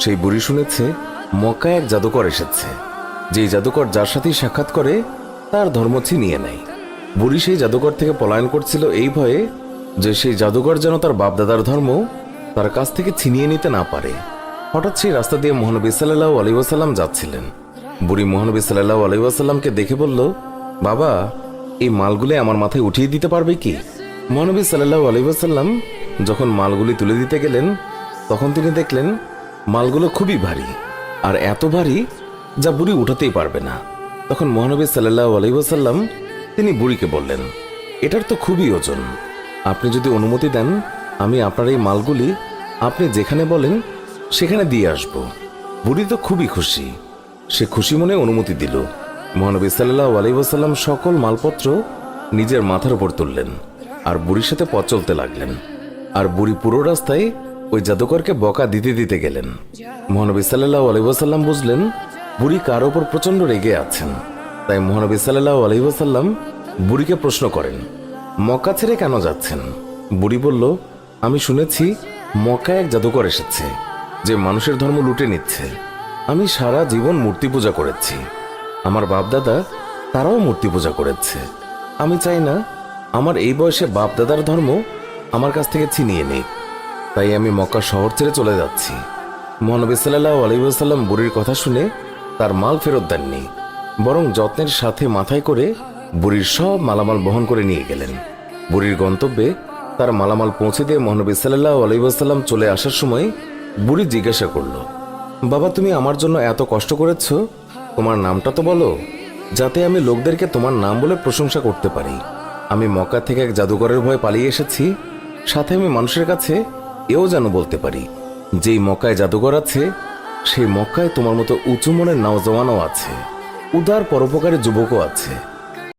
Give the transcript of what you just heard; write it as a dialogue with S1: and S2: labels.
S1: সেই বুড়ি শুনেছে, মক্কায় এক জাদুকর এসেছে। যেই জাদুকর যার সাথেই সাক্ষাৎ করে, তার ধর্ম ছিনিয়ে নেয়। বুড়ি সেই জাদুকর থেকে পলায়ন করছিল এই ভয়ে যে সেই জাদুকর যেন তার বাপদাদার ধর্ম তার কাছ থেকে ছিনিয়ে নিতে না পারে। হঠাৎ সেই রাস্তা দিয়ে মহানবী সাল্লাহ আলী যাচ্ছিলেন। বুড়ি মহানবী সাল্লাহ আলী দেখে বলল, বাবা, এই মালগুলি আমার মাথায় উঠিয়ে দিতে পারবে কি? মহানবী সাল্লাহ আলী যখন মালগুলি তুলে দিতে গেলেন, তখন তিনি দেখলেন মালগুলো খুবই ভারী। আর এত ভারী যা বুড়ি উঠাতেই পারবে না। তখন মহানবী সাল্লাহ আলী ওয়াসাল্লাম তিনি বুড়িকে বললেন, এটার তো খুবই ওজন। আপনি যদি অনুমতি দেন, আমি আপনার এই মালগুলি আপনি যেখানে বলেন, সেখানে দিয়ে আসব। বুড়ি তো খুবই খুশি। সে খুশি মনে অনুমতি দিল। মহানবী সাল্লাহ আলাইসাল্লাম সকল মালপত্র নিজের মাথার উপর তুললেন। আর বুড়ির সাথে পথ চলতে লাগলেন। আর বুড়ি পুরো রাস্তায় ওই জাদুকরকে বকা দিতে দিতে গেলেন। মহানবী সাল্লাহ আলাইসাল্লাম বুঝলেন, বুড়ি কার ওপর প্রচণ্ড রেগে আছেন। তাই মহানবী সাল্লাহ আলাইসাল্লাম বুড়িকে প্রশ্ন করেন, মক্কা ছেড়ে কেন যাচ্ছেন? বুড়ি বলল, আমি শুনেছি মক্কায় এক জাদুকর এসেছে, যে মানুষের ধর্ম লুটে নিচ্ছে। আমি সারা জীবন মূর্তি পূজা করেছি। আমার বাপদাদা তারাও মূর্তি পূজা করেছে। আমি চাই না, আমার এই বয়সে বাপদাদার ধর্ম আমার কাছ থেকে ছিনিয়ে নিক। তাই আমি মক্কা শহর ছেড়ে চলে যাচ্ছি। মহানবী সাল্লাহ আলিবাসাল্লাম বুড়ির কথা শুনে তার মাল ফেরত দেননি, বরং যত্নের সাথে মাথায় করে বুড়ির সব মালামাল বহন করে নিয়ে গেলেন। বুড়ির গন্তব্যে তার মালামাল পৌঁছে দিয়ে মহানবী সাল্লাহ আলাইসাল্লাম চলে আসার সময় বুড়ি জিজ্ঞাসা করল, বাবা, তুমি আমার জন্য এত কষ্ট করেছ? তোমার নামটা তো বলো, যাতে আমি লোকদেরকে তোমার নাম বলে প্রশংসা করতে পারি। আমি মক্কা থেকে এক জাদুঘরের ভয়ে পালিয়ে এসেছি, সাথে আমি মানুষের কাছে এও যেন বলতে পারি, যেই মক্কায় জাদুঘর আছে, সেই মক্কায় তোমার মতো উঁচু মনের নওজওয়ানও আছে। উদার পরোপকারী যুবকও আছে।